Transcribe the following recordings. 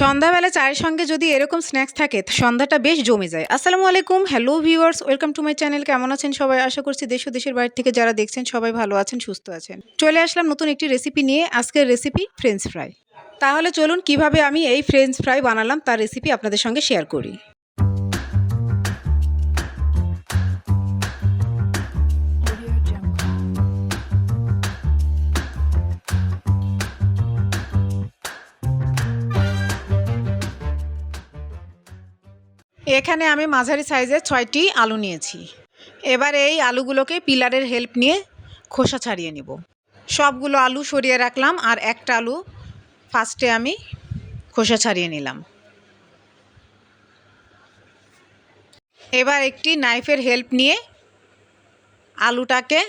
সন্ধ্যাবেলা চায়ের সঙ্গে যদি এরকম স্ন্যাক্স থাকে সন্ধ্যাটা বেশ জমে যায়। আসসালামু আলাইকুম hello viewers welcome to my channel কেমন আছেন সবাই? আশা করছি দেশ ও দেশের বাইরে থেকে যারা দেখছেন, সবাই ভালো আছেন, সুস্থ আছেন। চলে আসলাম নতুন একটি রেসিপি নিয়ে, আজকের রেসিপি ফ্রেঞ্চ ফ্রাই তাহলে চলুন, কীভাবে আমি এই ফ্রেঞ্চ ফ্রাই বানালাম, তার রেসিপি আপনাদের সঙ্গে শেয়ার করি। এখানে আমি মাঝারি সাইজের ছয়টি আলু নিয়েছি। এবার এই আলুগুলোকে পিলারের হেল্প নিয়ে খোসা ছাড়িয়ে নিব। সবগুলো আলু সরিয়ে রাখলাম আর একটা আলু ফার্স্টে আমি খোসা ছাড়িয়ে নিলাম। এবার একটি নাইফের হেল্প নিয়ে আলুটাকে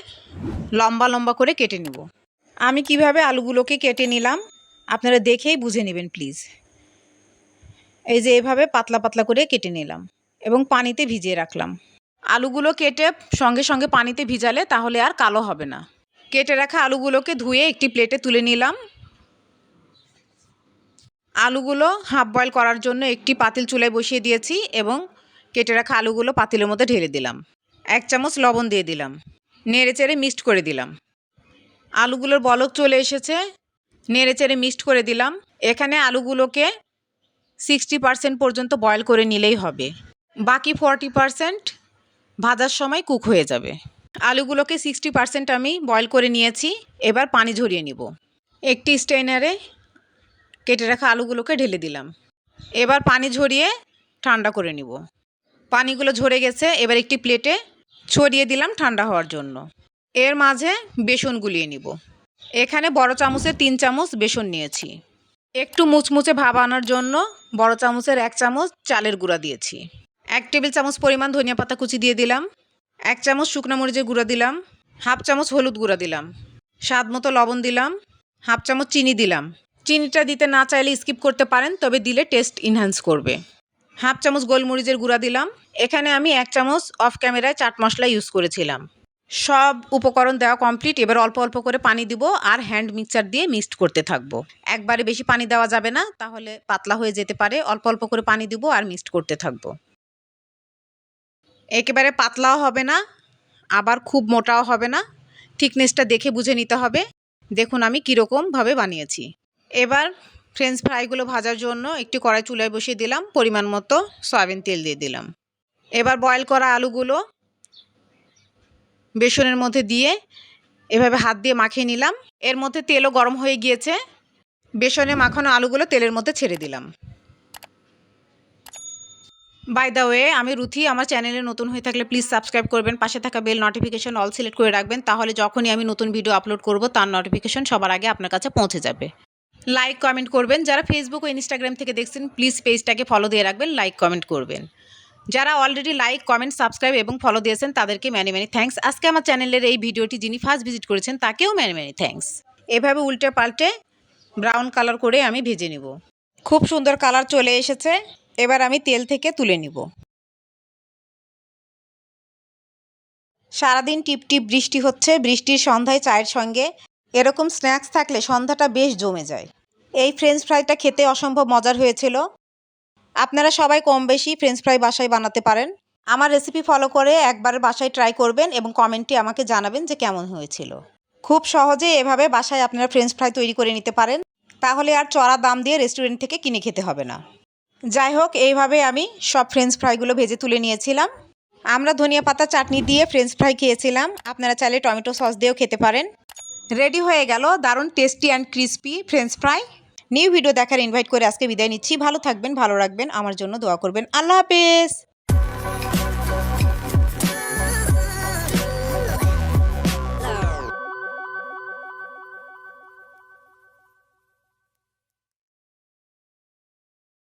লম্বা লম্বা করে কেটে নেব। আমি কীভাবে আলুগুলোকে কেটে নিলাম, আপনারা দেখেই বুঝে নেবেন, প্লিজ। এই যে এভাবে পাতলা পাতলা করে কেটে নিলাম এবং পানিতে ভিজিয়ে রাখলাম। আলুগুলো কেটে সঙ্গে সঙ্গে পানিতে ভিজালে তাহলে আর কালো হবে না। কেটে রাখা আলুগুলোকে ধুয়ে একটি প্লেটে তুলে নিলাম। আলুগুলো হাফ বয়েল করার জন্য একটি পাতিল চুলায় বসিয়ে দিয়েছি এবং কেটে রাখা আলুগুলো পাতিলের মধ্যে ঢেলে দিলাম। এক চামচ লবণ দিয়ে দিলাম। নেড়ে চেড়ে মিক্সড করে দিলাম। আলুগুলোর বলক চলে এসেছে। নেড়ে চেড়ে মিক্সড করে দিলাম। এখানে আলুগুলোকে সিক্সটি পার্সেন্ট পর্যন্ত বয়েল করে নিলেই হবে। বাকি ফর্টি পার্সেন্ট ভাজার সময় কুক হয়ে যাবে। আলুগুলোকে সিক্সটি পার্সেন্ট আমি বয়েল করে নিয়েছি, এবার পানি ঝরিয়ে নিব। একটি স্টেনারে কেটে রাখা আলুগুলোকে ঢেলে দিলাম। এবার পানি ঝরিয়ে ঠান্ডা করে নিব। পানিগুলো ঝরে গেছে, এবার একটি প্লেটে ছড়িয়ে দিলাম ঠান্ডা হওয়ার জন্য। এর মাঝে বেসন গুলিয়ে নিব। এখানে বড় চামচের তিন চামচ বেসন নিয়েছি। একটু মুচমুচে ভাব আনার জন্য বড় চামচের এক চামচ চালের গুঁড়া দিয়েছি। এক টেবিল চামচ পরিমাণ ধনিয়া পাতা কুচি দিয়ে দিলাম। এক চামচ শুকনো মরিচের গুঁড়া দিলাম। হাফ চামচ হলুদ গুঁড়া দিলাম। স্বাদ মতো লবণ দিলাম। হাফ চামচ চিনি দিলাম। চিনিটা দিতে না চাইলে স্কিপ করতে পারেন, তবে দিলে টেস্ট ইনহ্যান্স করবে। হাফ চামচ গোলমরিচের গুঁড়া দিলাম। এখানে আমি এক চামচ অফ ক্যামেরায় চাট মশলা ইউজ করেছিলাম। সব উপকরণ দেওয়া কমপ্লিট এবার অল্প অল্প করে পানি দিব আর হ্যান্ড মিক্সার দিয়ে মিক্সড করতে থাকব। একবারে বেশি পানি দেওয়া যাবে না, তাহলে পাতলা হয়ে যেতে পারে, অল্প অল্প করে পানি দিব আর মিক্সড করতে থাকব। একেবারে পাতলাও হবে না, আবার খুব মোটাও হবে না থিকনেসটা দেখে বুঝে নিতে হবে। দেখুন আমি কীরকমভাবে বানিয়েছি। এবার ফ্রেঞ্চ ফ্রাইগুলো ভাজার জন্য একটি কড়াই চুলায় বসিয়ে দিলাম, পরিমাণ মতো সয়াবিন তেল দিয়ে দিলাম। এবার বয়েল করা আলুগুলো বেসনের মধ্যে দিয়ে এভাবে হাত দিয়ে মাখিয়ে নিলাম। এর মধ্যে তেলও গরম হয়ে গিয়েছে। বেসনে মাখানো আলুগুলো তেলের মধ্যে ছেড়ে দিলাম। বাই দ্য ওয়ে আমি রুথি, আমার চ্যানেলে নতুন হয়ে থাকলে প্লিজ সাবস্ক্রাইব করবেন। পাশে থাকা বেল নোটিফিকেশন অল সিলেক্ট করে রাখবেন। তাহলে যখনই আমি নতুন ভিডিও আপলোড করব, তার নোটিফিকেশন সবার আগে আপনার কাছে পৌঁছে যাবে। লাইক কমেন্ট করবেন। যারা ফেসবুক ও ইনস্টাগ্রাম থেকে দেখছেন প্লিজ পেজটাকে ফলো দিয়ে রাখবেন লাইক কমেন্ট করবেন। যারা অলরেডি লাইক কমেন্ট সাবস্ক্রাইব এবং ফলো দিয়েছেন তাদেরকে ম্যানি ম্যানি থ্যাঙ্কস আজকে আমার চ্যানেলের এই ভিডিওটি যিনি ফার্স্ট ভিজিট করেছেন, তাকেও ম্যানি ম্যানি থ্যাঙ্কস এভাবে উল্টে পাল্টে ব্রাউন কালার করে আমি ভেজে নিব। খুব সুন্দর কালার চলে এসেছে। এবার আমি তেল থেকে তুলে নিব। সারাদিন টিপ টিপ বৃষ্টি হচ্ছে। বৃষ্টির সন্ধ্যায় চায়ের সঙ্গে এরকম স্ন্যাক্স থাকলে সন্ধ্যাটা বেশ জমে যায়। এই ফ্রেঞ্চ ফ্রাইটা খেতে অসম্ভব মজার হয়েছিল। আপনারা সবাই কম বেশি ফ্রেঞ্চ ফ্রাই বাসায় বানাতে পারেন। আমার রেসিপি ফলো করে একবার বাসায় ট্রাই করবেন এবং কমেন্টে আমাকে জানাবেন যে কেমন হয়েছিল। খুব সহজে এভাবে বাসায় আপনারা ফ্রেঞ্চ ফ্রাই তৈরি করে নিতে পারেন। তাহলে আর চড়া দাম দিয়ে রেস্টুরেন্ট থেকে কিনে খেতে হবে না। যাই হোক, এইভাবে আমি সব ফ্রেঞ্চ ফ্রাইগুলো ভেজে তুলে নিয়েছিলাম। আমরা ধনিয়া পাতা চাটনি দিয়ে ফ্রেঞ্চ ফ্রাই খেয়েছিলাম। আপনারা চাইলে টমেটো সস দিয়েও খেতে পারেন। রেডি হয়ে গেল দারুণ tasty and crispy french fry new video দেখার ইনভাইট করে আজকে বিদায় নিচ্ছি। ভালো থাকবেন, ভালো রাখবেন, আমার জন্য দোয়া করবেন। আল্লাহ হাফেজ!